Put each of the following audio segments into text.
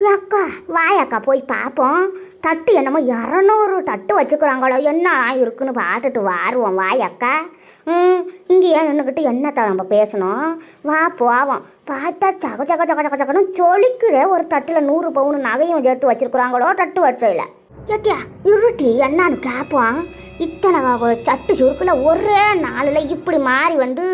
அக்கா வாயக்கா போய் பார்ப்போம். தட்டு என்னமோ இரநூறு தட்டு வச்சுக்கிறாங்களோ என்ன இருக்குன்னு பார்த்துட்டு வாருவோம் வாயக்கா. ம் இங்கே ஏன் நின்றுக்கிட்டு என்னத்தை நம்ம பேசணும்? வா போவோம். பார்த்தா சக சக சக சக சகனும் சொலிக்கிற ஒரு தட்டில் நூறு பவுன் நகையும் சேர்த்து வச்சிருக்கிறாங்களோ தட்டு வச்சையில். ஏட்டியா இருட்டி என்னான்னு கேட்போம் இத்தனை சட்டு சுருக்கில் ஒரே நாளில் இப்படி மாறி வந்து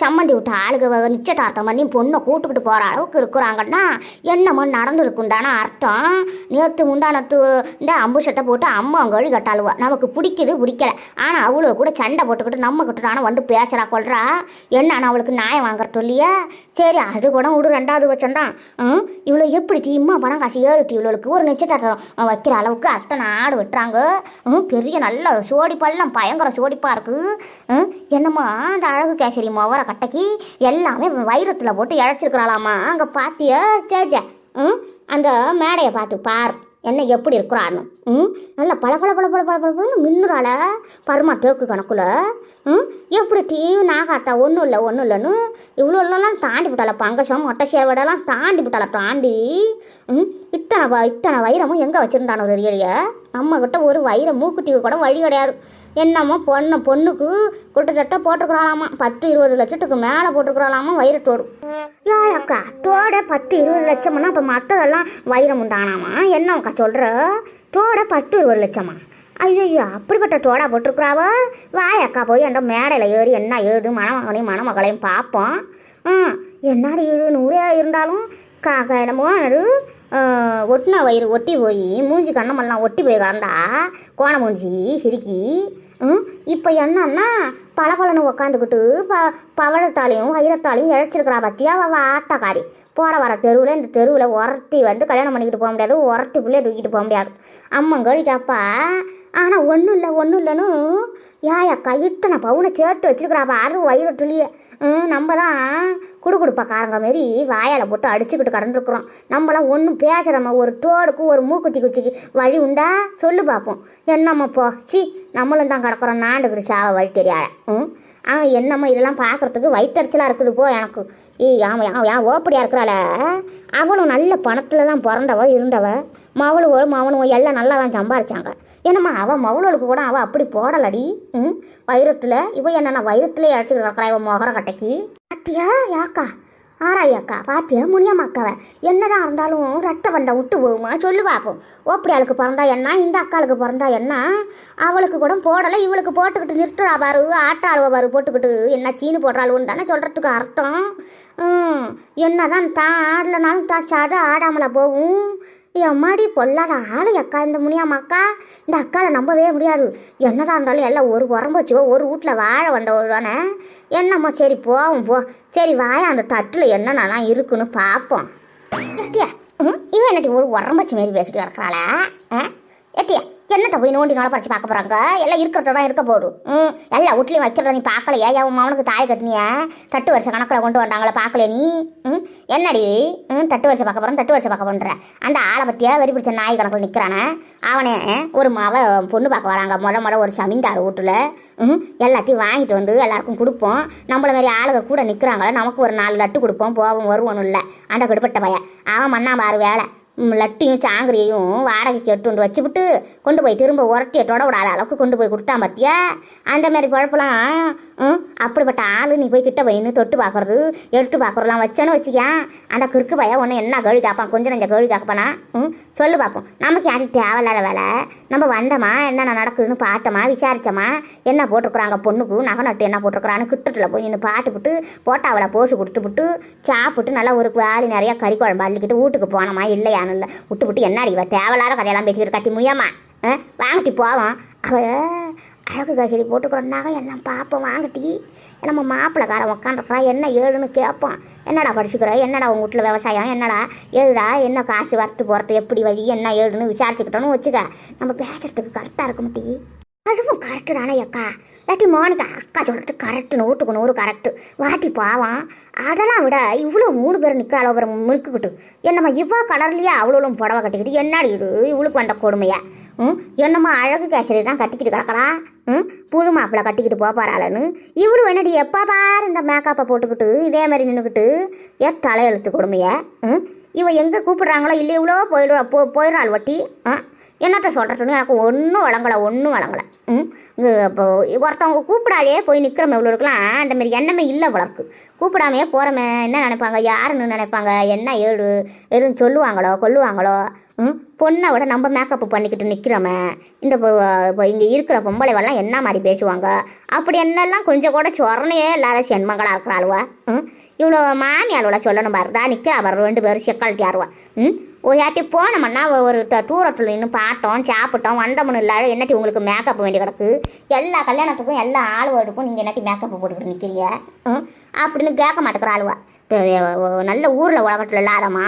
சம்மந்தி விட்ட ஆளுக நிச்சயதார்த்தம் பண்ணி பொண்ணை கூட்டுக்கிட்டு போகிற அளவுக்கு இருக்கிறாங்கன்னா என்னமோ நடந்துருக்குண்டான அர்த்தம். நேற்று முந்தானத்து இந்த அம்பு சட்டை போட்டு அம்மா கழி கட்டாளுவா. நமக்கு பிடிக்குது பிடிக்கல. ஆனால் அவ்வளோ கூட சண்டை போட்டுக்கிட்டு நம்ம கிட்ட தானே வந்து பேசுகிறா கொள்றா என்னன்னு அவளுக்கு நியாயம் வாங்குறது இல்லையா? சரி அது கூட விடு ரெண்டாவது பட்சம் தான். ம்? இவ்வளோ எப்படி தீமா பணம் காசு ஏழுத்தி இவ்வளோக்கு ஒரு நிச்சயதார்த்தம் வைக்கிற அளவுக்கு அத்தனை ஆடு வெட்டுறாங்க? ம்? பெரிய நல்ல சோடிப்பெல்லாம் பயங்கர சோடிப்பாக இருக்குது என்னம்மா அந்த அழகு கேசரி மொவர கட்டைக்கு எல்லாமே வைரத்தில் போட்டு இழைச்சிருக்கிறாளாமா அங்கே பார்த்தியா ஸ்டேஜை ம்? அந்த மேடையை பார்த்து பார். என்ன எப்படி இருக்கிறான்னு ம்? நல்லா பல பல பல பல பல பல மின்னுறால பருமா தேக்கு கணக்குல ம்? எப்படி டீ நாகாத்தா ஒன்றும் இல்லை ஒன்றும் இல்லைன்னு இவ்வளோலாம் தாண்டி விட்டால பங்கசம் மொட்டை சேவடெல்லாம் தாண்டி விட்டால தாண்டி ம்? இத்தனை வ இத்தனை வைரமும் எங்கே வச்சுருந்தானோ ஒரு ஏரியா நம்மக்கிட்ட ஒரு வைர மூக்குட்டிக்கு கூட வழி கிடையாது. என்னமோ பொண்ணு பொண்ணுக்கு கிட்டத்தட்ட போட்டிருக்கிறாளாமா. பத்து இருபது லட்சத்துக்கு மேலே போட்டிருக்கிறாளாமா வைரத்தோடு யா அக்கா தோட பத்து இருபது லட்சம்னா அப்போ மற்றதெல்லாம் வைரம் உண்டானாமா என்ன அக்கா சொல்கிற தோட பத்து இருபது லட்சமா? ஐயோ அப்படிப்பட்ட தோடா போட்டிருக்கிறாவோ? வாய் அக்கா போய் அந்த மேடையில் ஏறி என்ன ஏது மணமகனையும் மணமகளையும் பார்ப்போம். ம் என்னடி இது நூறே இருந்தாலும் காக்கா என்னமோ அது ஒட்டின வயிறு ஒட்டி போய் மூஞ்சி கண்ணமெல்லாம் ஒட்டி போய் கிடந்தா கோண மூஞ்சி சிரிக்கி இப்போ என்னன்னா பளபளன்னு உக்காந்துக்கிட்டு ப பவழத்தாலையும் வயிறத்தாலையும் இழைச்சிருக்கிறா பத்தியா? அவள் ஆட்டக்காரி. போகிற வர தெருவில் இந்த தெருவில் உரட்டி வந்து கல்யாணம் பண்ணிக்கிட்டு போக முடியாது. உரட்டி பிள்ளைய தூக்கிட்டு போக முடியாது. அம்மன் கேப்பா ஆனால் ஒன்றும் இல்லை ஒன்றும் இல்லைன்னு யாயக்கா நான் பவுனை சேர்த்து வச்சுருக்குறாப்பா அரு வயிறுட்டுலியே ம் நம்ம தான் குடுகுடுப்பாக்காரங்க மாரி வாயால் போட்டு அடிச்சுக்கிட்டு கடந்துருக்குறோம். நம்மளாம் ஒன்றும் பேசுகிறோம்மா ஒரு தோடுக்கு ஒரு மூக்குத்தி குச்சிக்கு வழி உண்டா? சொல்லு பார்ப்போம் என்னம்மா போ சி நம்மளும் தான் கிடக்குறோம். நாண்டுக்கிட்டு சாவ வழி தெரியாத. ம்? அவன் என்னம்மா இதெல்லாம் பார்க்குறதுக்கு வயிற்றுச்சலாக இருக்குது போ எனக்கு. ஈ ஆமாம் ஏன் ஏன் ஓப்படியாக இருக்கிறாள. அவளும் நல்ல பணத்துலலாம் பிறந்தவ இருந்தவ. மவளுவோ மவனுவோ எல்லாம் நல்லா தான் சம்பாரிச்சாங்க. என்னம்மா அவள் மவளுக்கு கூட அவள் அப்படி போடலடி? ம்? வைரத்தில் இவன் என்னென்ன வைரத்திலே அழைச்சிட்டு இருக்கிறா இவன் மொகர கட்டைக்கு. பாத்தியா? யாக்கா? ஆராயாக்கா பாத்தியா? முனியம்மாக்காவ. என்னதான் இருந்தாலும் ரத்த பந்தம் விட்டு போகுமா? சொல்லு பார்ப்போம் ஓப்படி ஆளுக்கு பிறந்தா என்ன? இந்த அக்காளுக்கு பிறந்தா என்ன? அவளுக்கு கூட போடலை இவளுக்கு போட்டுக்கிட்டு நிறுத்துறா பாரு. ஆட்டாளுவ பாரு போட்டுக்கிட்டு. என்ன சீனு போடுறாளுன்னு தானே சொல்கிறதுக்கு அர்த்தம். ம் என்னதான் தான் ஆடலைனாலும் தான் சாட ஆடாமல போகும். எம்மாடி பொல்லாத ஆளு அக்கா இந்த முனியம்மாக்கா. அக்கா இந்த அக்காவை நம்பவே முடியாது. என்னதான் இருந்தாலும் எல்லாம் ஒரு உரம்பு வச்சுவோ ஒரு வீட்டில் வாழ வந்தவர் தானே என்னம்மா சரி போவோம் போ. சரி வாய அந்த தட்டில் என்னென்னலாம் இருக்குன்னு பார்ப்போம் எட்டியா? ம், இவன் என்னட்டி ஒரு உரம்பச்சு மாரி பேசிட்டு கிடக்கிறாளா? எட்டியா? ஏட்டியா என்னட்ட போய் நோண்டி நோட பறிச்சு பார்க்க போகிறாங்க எல்லாம் இருக்கிறத தான் இருக்க போடும் ம் எல்லா வீட்லையும் வைக்கிறத நீ பார்க்கலையா? அவன் மவனுக்கு தாய் கட்டினியா? தட்டு வருஷம் கணக்கில் கொண்டு வந்தாங்களே பார்க்கல நீ? ம் என்னடி? ம் தட்டு வருஷம் பார்க்க போகிறேன் தட்டு வருஷம் பார்க்க போன்ற அந்த ஆளை பற்றியா வெறி பிடிச்ச நாய் கணக்கில் நிற்கிறானே அவனே ஒரு மாவ பொண்ணு பார்க்க வராங்க. முத முத ஒரு சமிந்தார் வீட்டில். ம் எல்லாத்தையும் வாங்கிட்டு வந்து எல்லாருக்கும் கொடுப்போம். நம்மள மாதிரி ஆளுங்க கூட நிற்கிறாங்களே நமக்கு ஒரு நாலு லட்டு கொடுப்போம். போவோம் வருவோன்னு இல்லை. அந்த கொடுப்பட்ட பையன். அவன் மண்ணா பாரு வேலை. லட்டியும் சாங்கிரியையும் வாடகைக்கு எடுத்து வந்து வச்சுவிட்டு கொண்டு போய் திரும்ப உரட்டியை தொட விடாத அளவுக்கு கொண்டு போய் கொடுத்தான் பார்த்தியா அந்த மாதிரி குழப்பெல்லாம் அப்படிப்பட்ட ஆள் நீ போய் கிட்ட வைன்னு தொட்டு பார்க்கறது எடுத்து பார்க்குறலாம் வச்சேன்னு வச்சுக்கியா? அந்த கிறுக்கு பையன் ஒன்று என்ன கழுவி காப்பான்? கொஞ்சம் நஞ்ச கழுவி காப்பானா? ம்? சொல்லு பார்ப்போம் நமக்கு யாரும் தேவையில்லாத வேலை? நம்ம வந்தோமா? என்னென்ன நடக்குதுன்னு பார்த்தோமா? விசாரித்தோமா என்ன போட்டிருக்குறாங்க பொண்ணுக்கு? நகை நட்டு என்ன போட்டிருக்குறான்னு கிட்டத்தில் போய் நின்று பாட்டுப்புட்டு போட்டாவில் கொடுத்து விட்டு சாப்பிட்டு நல்லா ஒரு வேலை நிறையா கறி குழம்பு அள்ளிக்கிட்டு வீட்டுக்கு போனோமா? இல்லையான்னு இல்லை. விட்டு விட்டு என்ன இவ? தேவையில்லாத கதையெல்லாம் பேசிக்கிட்டு கட்டி முடியாமா ஆ வாங்கிட்டு போவோம். அவள் அழகு காய்கறி போட்டுக்கிறோன்னாக எல்லாம் பார்ப்போம் வாங்கிட்டி நம்ம மாப்பிள்ளைக்காரன் உட்காந்துருக்குறான் என்ன ஏழுன்னு கேட்போம் என்னடா படிச்சுக்கிற? என்னடா உங்கள் வீட்டில் விவசாயம்? என்னடா? ஏழுடா என்ன காசு வரத்து போகிறது எப்படி வழி? என்ன ஏழுன்னு விசாரிச்சுக்கிட்டோன்னு வச்சுக்க. நம்ம பேசுறதுக்கு கரெக்டாக இருக்கும் டி. அதுவும் கரெக்டு தானே அக்கா. இல்லாட்டி மோனிகா அக்கா சொல்கிறது கரெக்டு நூற்றுக்கு நூறு கரெக்டு வாட்டி பாவம். அதெல்லாம் விட இவ்வளோ மூணு பேர் நிற்கிறாளோ ஒரு முறுக்குக்கிட்டு என்னம்மா இவ்வளோ கலர்லேயே அவ்வளோ புடவை கட்டிக்கிட்டு? என்னடி இது? இவளுக்கு வந்த கொடுமையா? ம்? என்னம்மா அழகு கேசரி தான் கட்டிக்கிட்டு கிடக்கிறா? ம்? புது மாப்பிள்ளை கட்டிக்கிட்டு போப்பாராளன்னு இவளும் என்னடி எப்போ பாரு இந்த மேக்கப்பை போட்டுக்கிட்டு இதே மாதிரி நின்றுக்கிட்டு ஏ தலையெழுத்து கொடுமையை? ம்? இவ எங்கே கூப்பிடுறாங்களோ இல்லை இவ்வளோ போயிடுவா போ போயிடுறாள் வட்டி ஆ? என்னட்ட சொல்கிறதுன்னு எனக்கு ஒன்றும் வழங்கலை ஒன்றும் வழங்கலை ம்? இப்போ ஒருத்தவங்க கூப்பிடாலே போய் நிற்கிறோம் இவ்வளோருக்குலாம் அந்தமாரி எண்ணமே இல்லை வளர்க்கு கூப்பிடாமையே போகிறோமே என்ன நினைப்பாங்க? யாருன்னு நினைப்பாங்க? என்ன ஏடு எதுன்னு சொல்லுவாங்களோ கொல்லுவாங்களோ? ம்? பொண்ணை விட நம்ம மேக்கப் பண்ணிக்கிட்டு நிற்கிறோமே இந்த இப்போ இங்கே இருக்கிற பொம்பளைவெல்லாம் என்ன மாதிரி பேசுவாங்க? அப்படி என்னெல்லாம் கொஞ்சம் கூட சொரணையே இல்லாத சென்மங்களாக இருக்கிறாளுவா ம்? இவ்வளோ மாமியாளுவள சொல்லணும் பாருதா நிற்கிறா பாரு ரெண்டு பேரும் செக்காலிட்டி ஆறுவா. ம்? ஒரு ஆட்டி போனோம்னா ஒரு தூரத்தில் நின்று பார்த்தோம் சாப்பிட்டோம் வந்தமுன்னு இல்லாத என்னட்டி உங்களுக்கு மேக்கப் வேண்டி கிடக்கு? எல்லா கல்யாணத்துக்கும் எல்லா ஆளுவடுக்கும் நீங்கள் என்னட்டி மேக்கப் போட்டுக்கிட்டு நிற்கிறீங்க ம் அப்படின்னு கேட்க மாட்டேங்கிற ஆளுவா. நல்ல ஊரில் உலகத்தில் இல்லாத மா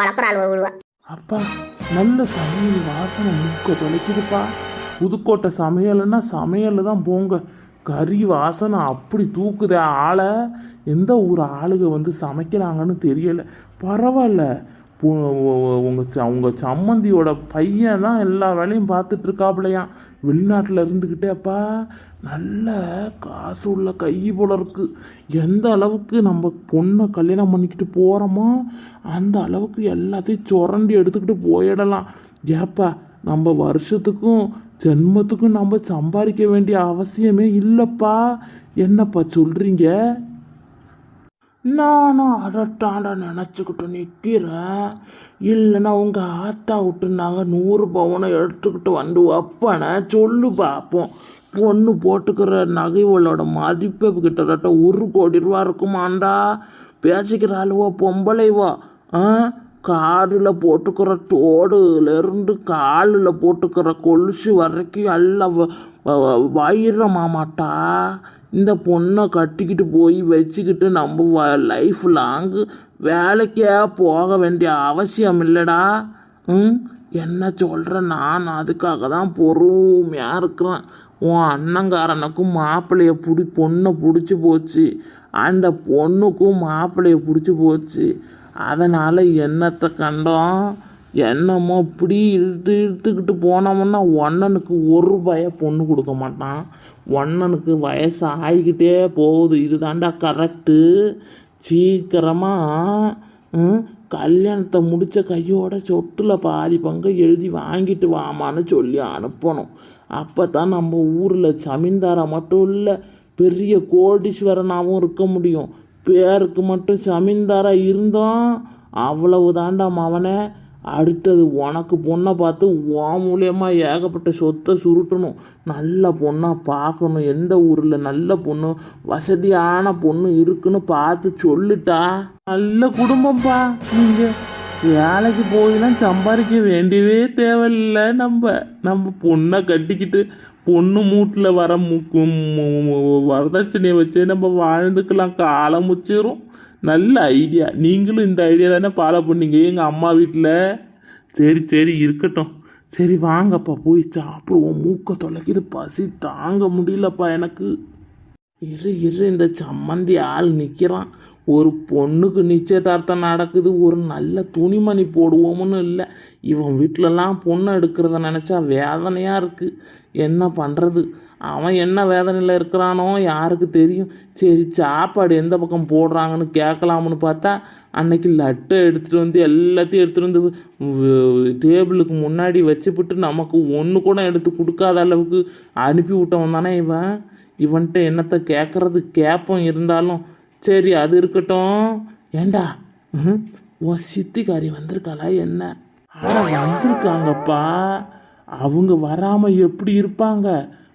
வளர்க்குற ஆளுவா விழுவா அப்பா நல்ல சமையல் வாசனை மூக்க தொலைக்குதுப்பா. புதுக்கோட்டை சமையல்னா சமையல் தான் போங்க. கறி வாசனை அப்படி தூக்குதே ஆளை. எந்த ஊர் ஆளுக வந்து சமைக்கிறாங்கன்னு தெரியலை. பரவாயில்ல. உங்கள் உங்கள் ச- சம்மந்தியோட பையன் தான் எல்லா வேலையும் பார்த்துட்ருக்காப்புலையாம் வெளிநாட்டில் வெளிநாட்டில் இருந்துக்கிட்டேப்பா நல்ல காசு உள்ள கை போல இருக்கு. எந்த அளவுக்கு நம்ம பொண்ணை கல்யாணம் பண்ணிக்கிட்டு போகிறோமோ அந்த அளவுக்கு எல்லாத்தையும் சுரண்டி எடுத்துக்கிட்டு போயிடலாம். ஏப்பா நம்ம வருஷத்துக்கும் ஜென்மத்துக்கும் நம்ம சம்பாதிக்க வேண்டிய அவசியமே இல்லைப்பா. என்னப்பா சொல்கிறீங்க நானும் அதட்டாண்ட நினச்சிக்கிட்டு நிற்கிறேன் இல்லைன்னா உங்கள் ஆத்தா விட்டு நாங்கள் நூறு பவுனை எடுத்துக்கிட்டு வந்து வைப்பேனே. சொல்லு பார்ப்போம் பொண்ணு போட்டுக்கிற நகைவளோட மதிப்பு கிட்டத்தட்ட ஒரு கோடி ரூபா இருக்குமாண்டா. பேசிக்கிற ஆளுவா பொம்பளைவா ஆ? காதில் போட்டுக்கிற தோடுலேருந்து காலில் போட்டுக்கிற கொலுசு வரைக்கும் எல்லாம் வ- இந்த பொண்ணை கட்டிக்கிட்டு போய் வச்சுக்கிட்டு நம்ம லைஃப் லாங்கு வேலைக்கே போக வேண்டிய அவசியம் இல்லைடா. ம்? என்ன சொல்கிற நான் அதுக்காக தான் பொறுமையாக இருக்கிறேன். உன் அண்ணங்காரனுக்கும் மாப்பிள்ளைய பிடி பொண்ணை பிடிச்சி போச்சு. அந்த பொண்ணுக்கும் மாப்பிள்ளைய பிடிச்சி போச்சு. அதனால் என்னத்தை கண்டோம்? என்னமோ இப்படி இழுத்து இழுத்துக்கிட்டு போனோம்னா ஒன்னனுக்கு ஒரு பய பொண்ணு கொடுக்க மாட்டான். ஒன்னனுக்கு வயசு ஆகிக்கிட்டே போகுது இதுதாண்டா கரெக்டு சீக்கிரமாக கல்யாணத்தை முடித்த கையோட சொட்டில் பாதி பங்கு எழுதி வாங்கிட்டு வாமான்னு சொல்லி அனுப்பணும். அப்போ தான் நம்ம ஊரில் ஜமீன்தாரா மட்டும் இல்லை பெரிய கோடீஸ்வரனாகவும் இருக்க முடியும். பேருக்கு மட்டும் ஜமீன்தாரா இருந்தோம் அவ்வளவு தாண்டா மவனே. அடுத்தது உனக்கு பொண்ணை பார்த்து உன் மூலியமாக ஏகப்பட்ட சொத்தை சுருட்டணும். நல்ல பொண்ணாக பார்க்கணும். எந்த ஊரில் நல்ல பொண்ணு வசதியான பொண்ணு இருக்குன்னு பார்த்து சொல்லிட்டா நல்ல குடும்பம்ப்பா நீங்கள் வேலைக்கு போயெல்லாம் சம்பாதிக்க வேண்டியவே தேவையில்லை நம்ம. நம்ம பொண்ணை கட்டிக்கிட்டு பொண்ணு மூட்டில் வர முக்கு மு- வரதட்சணையை வச்சு நம்ம வாழ்ந்துக்கலாம். காலம் முச்சிரும். நல்ல ஐடியா நீங்களும் இந்த ஐடியா தானே ஃபாலோ பண்ணீங்க. எங்கள் அம்மா வீட்டில் சரி சரி இருக்கட்டும். சரி வாங்கப்பா போய் சாப்பிடுவோம். மூக்க தொலைக்குது பசி தாங்க முடியலப்பா எனக்கு. இரு இரு இந்த சம்மந்தி ஆள் நிற்கிறான் ஒரு பொண்ணுக்கு நிச்சயதார்த்தம் நடக்குது. ஒரு நல்ல துணிமணி போடுவோம்னு இல்லை. இவன் வீட்டிலலாம் பொண்ணை எடுக்கிறத நினச்சா வேதனையாக இருக்குது என்ன பண்ணுறது அவன் என்ன வேதனையில் இருக்கிறானோ யாருக்கு தெரியும்? சரி சாப்பாடு எந்த பக்கம் போடுறாங்கன்னு கேட்கலாம்னு பார்த்தா அன்னைக்கு லட்டை எடுத்துகிட்டு வந்து எல்லாத்தையும் எடுத்துகிட்டு வந்து டேபிளுக்கு முன்னாடி வச்சுப்பிட்டு நமக்கு ஒன்று கூட எடுத்து கொடுக்காத அளவுக்கு அனுப்பி விட்டவன் தானே இவன்? இவன்கிட்ட என்னத்தை கேட்குறது கேட்போம் இருந்தாலும். சரி அது இருக்கட்டும். ஏண்டா? ம், உன் சித்திக்காரி வந்திருக்காளா என்ன? ஆனால் வந்திருக்காங்கப்பா. அவங்க வராமல் எப்படி இருப்பாங்க?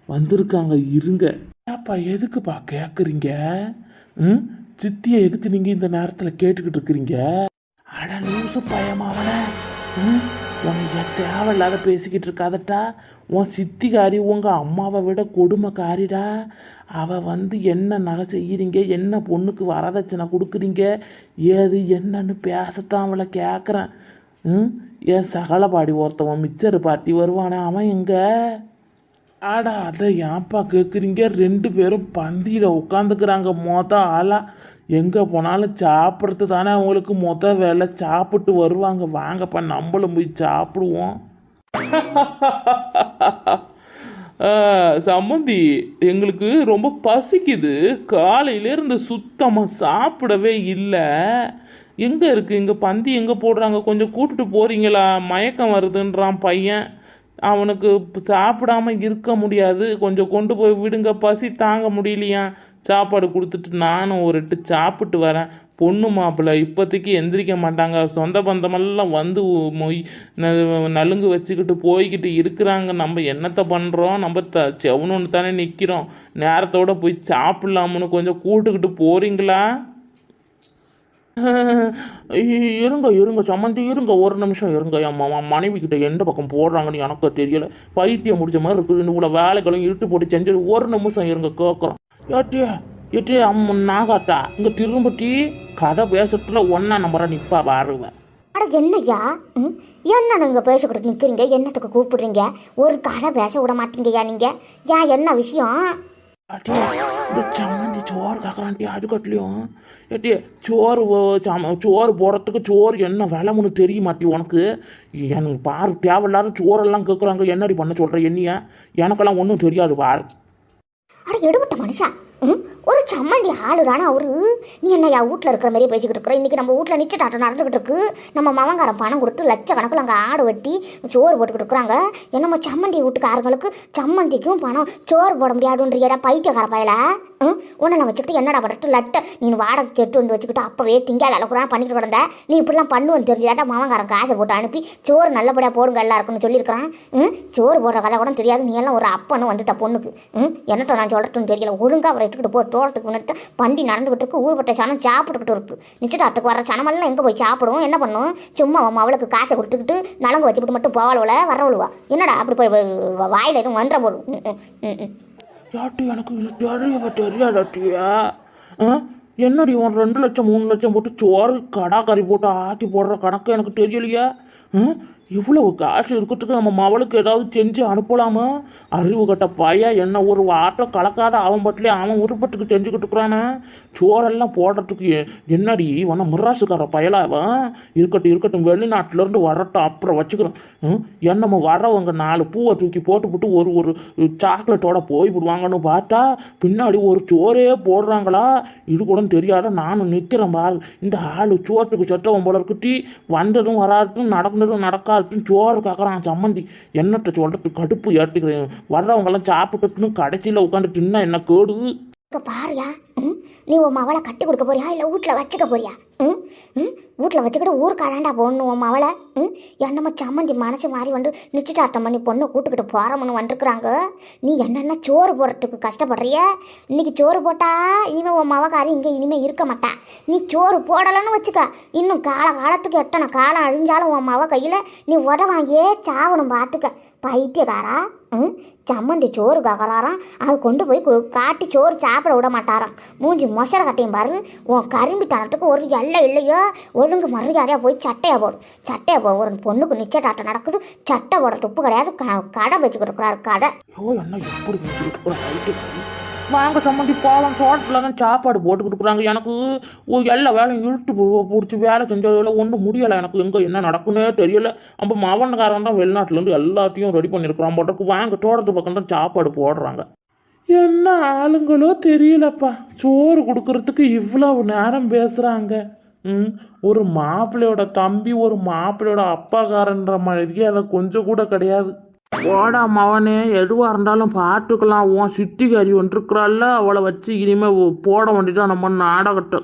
வந்திருக்காங்க இருங்க. ஏப்பா எதுக்குப்பா கேட்குறீங்க ம்? சித்தியை எதுக்கு நீங்க இந்த நேரத்துல கேட்டுக்கிட்டு இருக்கிறீங்க? அட லூசு பயமாவன உனக்கு தேவையில்லாத பேசிக்கிட்டு இருக்காதட்டா உன் சித்திக்காரி உங்க அம்மாவை விட கொடுமைக்காரிடா. அவ வந்து என்ன நகை செய்கிறீங்க என்ன பொண்ணுக்கு வரதட்சணை கொடுக்குறீங்க? ஏது என்னன்னு பேசத்தான் அவளை கேட்குறேன் ம்? என் சகலபாடி ஒருத்தவன் மிச்சர் பாத்தி வருவானே அவன் எங்கே? ஆடா அதை ஏன்ப்பா கேட்குறீங்க ரெண்டு பேரும் பந்தியில் உட்காந்துக்கிறாங்க மொத ஆளா. எங்கே போனாலும் சாப்பிட்றது தானே அவங்களுக்கு? மொத வேலை சாப்பிட்டு வருவாங்க. வாங்கப்பா நம்மளும் போய் சாப்பிடுவோம். சம்மந்தி எங்களுக்கு ரொம்ப பசிக்குது. காலையிலேருந்து சுத்தமாக சாப்பிடவே இல்லை. எங்கே இருக்குது இங்கே பந்தி எங்கே போடுறாங்க? கொஞ்சம் கூப்பிட்டு போகிறீங்களா மயக்கம் வருதுன்றான் பையன். அவனுக்கு சாப்பிடாம இருக்க முடியாது. கொஞ்சம் கொண்டு போய் விடுங்க பசி தாங்க முடியலையா? சாப்பாடு கொடுத்துட்டு நானும் ஒரு எட்டு சாப்பிட்டு வரேன். பொண்ணு மாப்பிள்ளை இப்போதைக்கு எந்திரிக்க மாட்டாங்க. சொந்த பந்தமெல்லாம் வந்து மொய் ந- நலுங்கு வச்சுக்கிட்டு போய்கிட்டு இருக்கிறாங்க. நம்ம என்னத்தை பண்ணுறோம் நம்ம த செவனுன்னு தானே நிற்கிறோம் நேரத்தோட போய் சாப்பிட்லாமுன்னு கொஞ்சம் கூட்டுக்கிட்டு போகிறீங்களா இருங்க இருங்க சம்மந்தி இருங்க ஒரு நிமிஷம் இருங்க. என் மனைவி கிட்ட எந்த பக்கம் போடுறாங்கன்னு எனக்கு தெரியல. பைத்தியம் முடிச்ச மாதிரி இருக்குது. இவ்வளோ வேலைகளும் இழுட்டு போட்டு செஞ்சு ஒரு நிமிஷம் இருங்க கேட்குறோம் ஏட்டி ஏட்டி அம்ம நாகாத்தா இங்கே திரும்பட்டி கதை பேசுறதுல ஒன்றா நம்பரை நிற்பா பாருவேன் அட என்னையா ம்? என்ன நீங்கள் பேசிக்கிட்டு நிற்கிறீங்க என்னத்துக்கு கூப்பிடுறீங்க? ஒரு கதை பேச விட மாட்டீங்கய்யா நீங்கள் ஏன் என்ன விஷயம்? அட்டி இந்த சம்மந்தி சோறு கேட்குறான்ட்டி அதுக்கட்லையும் ஏட்டி சோறு சம சோறு போடுறதுக்கு சோறு என்ன விலைமுன்னு தெரிய மாட்டி உனக்கு எனக்கு பாரு தேவையில்லாத சோறெல்லாம் கேட்குறாங்க என்னடி பண்ண சொல்கிற என்னைய எனக்கெல்லாம் ஒன்றும் தெரியாது பாரு அட எடுபட்ட மனுஷா ம் ஒரு சம்மந்தி ஆளு அவரு. நீ என்னையா வீட்டில் இருக்கிற மாதிரியே பேசிக்கிட்டு இருக்கிற? இன்றைக்கி நம்ம வீட்டில் நிச்சயதாட்டம் நடந்துக்கிட்டு இருக்கு. நம்ம மவங்காரன் பணம் கொடுத்து லட்சக்கணக்கில் அங்கே ஆடு வெட்டி சோறு போட்டுக்கிட்டு இருக்கிறாங்க. என்னமோ சம்மந்தி வீட்டுக்காரங்களுக்கு சம்மந்திக்கும் பணம் சோறு போட முடியாதுன்றியடா பைத்தியக்கார பயல. ம்? உன்னை வச்சுக்கிட்டு என்னடா பண்ணுறது லட்டை. நீ வாடகை கெட்டு வந்து வச்சுக்கிட்டு அப்போவே திங்கால அளக்குறான் பண்ணிட்டு கிடந்த. நீ இப்படிலாம் பண்ணுவேன்னு தெரிஞ்சுதாட்டா மவங்காரன் காசை போட்டு அனுப்பி சோறு நல்லபடியாக போடுங்க எல்லாருக்குன்னு சொல்லியிருக்கிறான். சோறு போடுற கதை கூட தெரியாது. நீ எல்லாம் ஒரு அப்பன்னு வந்துட்ட பொண்ணுக்கு. ம்? நான் சொல்கிறதுன்னு தெரியல. ஒழுங்காக அவரை எடுத்துக்கிட்டு போட்டு தோட்டத்துக்கு முன்னாடி பண்டி நடந்துக்கிட்டு இருக்கு ஊர்பட்ட சனம் சாப்பிட்டுக்கிட்டு இருக்கு. நிச்சயதார்த்துக்கு வர சனமெல்லாம் எங்கே போய் சாப்பிடுவோம் என்ன பண்ணும்? சும்மா அவன் அவளுக்கு காசை கொடுத்துக்கிட்டு நலங்கு வச்சுக்கிட்டு மட்டும் போவாளுவல வரவழுவா என்னடா அப்படி போய் வாயில் எதுவும் வந்துட போடும் யாட்டி எனக்கு தெரியவே தெரியாதாட்டியா? ஆ? என்னடி உன் ரெண்டு லட்சம் மூணு லட்சம் போட்டு சோறு கடா கறி போட்டு ஆட்டி போடுற கணக்கு எனக்கு தெரியலையா? இவ்வளவு காசு இருக்கிறதுக்கு நம்ம மவளுக்கு ஏதாவது செஞ்சு அனுப்பலாமா? அறிவு கட்ட பையன் என்ன ஒரு வார்த்தை கலக்காத அவன் பட்டிலே அவன் உருப்பட்டுக்கு செஞ்சுக்கிட்டு இருக்கிறானே? சோறெல்லாம் போடுறதுக்கு என்னடி இவன முராசுக்கார பயலா அவன் இருக்கட்டும் இருக்கட்டும் வெளிநாட்டிலேருந்து வரட்டும் அப்புறம் வச்சுக்கிறோம். ம், வரவங்க நாலு பூவை தூக்கி போட்டுவிட்டு ஒரு ஒரு சாக்லேட்டோட போய்விடுவாங்கன்னு பார்த்தா பின்னாடி ஒரு சோறே போடுறாங்களா? இது கூட தெரியாத நானும் நிற்கிறேன் பாரு. இந்த ஆளு சோற்றுக்கு சட்டவன் போல இருக்குட்டி வந்ததும் வராதும் நடந்ததும் நடக்காது அப்படின்னு சோறு கேட்குறான் சம்மந்தி. என்னட்ட சொல்கிறது கடுப்பு ஏற்றுக்கிறேன் வர்றவங்கெல்லாம் சாப்பிட்டுன்னு கடைசியில் உட்காந்து தின்னா என்ன கேடு? இப்போ பாருயா ம்? நீ உன் மவளை கட்டி கொடுக்க போறியா இல்லை வீட்டில் வச்சுக்க போறியா? ம்? ம்? வீட்டில் வச்சுக்கிட்டு ஊருக்காராண்டா போடணும் உன் மவளை? ம்? என்னம்மா சம்மந்தி மனசு மாறி வந்து நிச்சயதார்த்தம் பண்ணி பொண்ணை கூட்டுக்கிட்டு போகிறோம்னு வந்துருக்குறாங்க. நீ என்னென்ன சோறு போடுறதுக்கு கஷ்டப்படுறிய? இன்னைக்கு சோறு போட்டா இனிமேல் உன் மவக்காரி இங்கே இனிமேல் இருக்க மாட்டா. நீ சோறு போடலைன்னு வச்சுக்க. இன்னும் கால காலத்துக்கு எத்தனை காலம் அழிஞ்சாலும் உன் மவ கையில் நீ உத வாங்கியே சாவணும் பார்த்துக்க பைத்தியக்காரா? ம்? சம்மந்தி சோறு கக்கறாராம் அது கொண்டு போய் காட்டி சோறு சாப்பிட விட மாட்டாராம். மூஞ்சி மொசர கட்டையும் பாரு உன் கரும்பி தனத்துக்கு ஒரு எல்லை இல்லையோ? ஒழுங்கு மரியாதையாக போய் சட்டையை போடும் சட்டையை போ. ஒரு பொண்ணுக்கு நிச்சயதாட்டம் நடக்குது. சட்டை போட துப்பு கிடையாது. க- கடை வச்சுக்கிட்டு இருக்கிறாரு. கடை. வாங்க சம்மந்தி பாவம் தோட்டத்தில் தான் சாப்பாடு போட்டு கொடுக்குறாங்க. எனக்கு ஒரு எல்லா வேலையும் இழுத்து பிடிச்சி வேலை செஞ்சதில் ஒன்றும் முடியலை. எனக்கு எங்கே என்ன நடக்குன்னே தெரியல. அப்போ மவன்காரன் தான் வெளிநாட்டிலேருந்து எல்லாத்தையும் ரெடி பண்ணியிருக்கிறான் போட்டுக்கு வாங்க தோட்டத்து பக்கம் தான் சாப்பாடு போடுறாங்க. என்ன ஆளுங்களோ தெரியலப்பா. சோறு கொடுக்கறதுக்கு இவ்வளவு நேரம் பேசுகிறாங்க ம் ஒரு மாப்பிள்ளையோட தம்பி ஒரு மாப்பிள்ளையோட அப்பாக்காரன்ற மாதிரியே அதை கொஞ்சம் கூட கிடையாது. போடா மவனே எதுவாக இருந்தாலும் பார்த்துக்கலாம் உன் சித்திகாரி ஒன்று இருக்கிறாள்ல அவளை வச்சு இனிமேல் போட வேண்டியதான் நம்ம நாடகத்தை.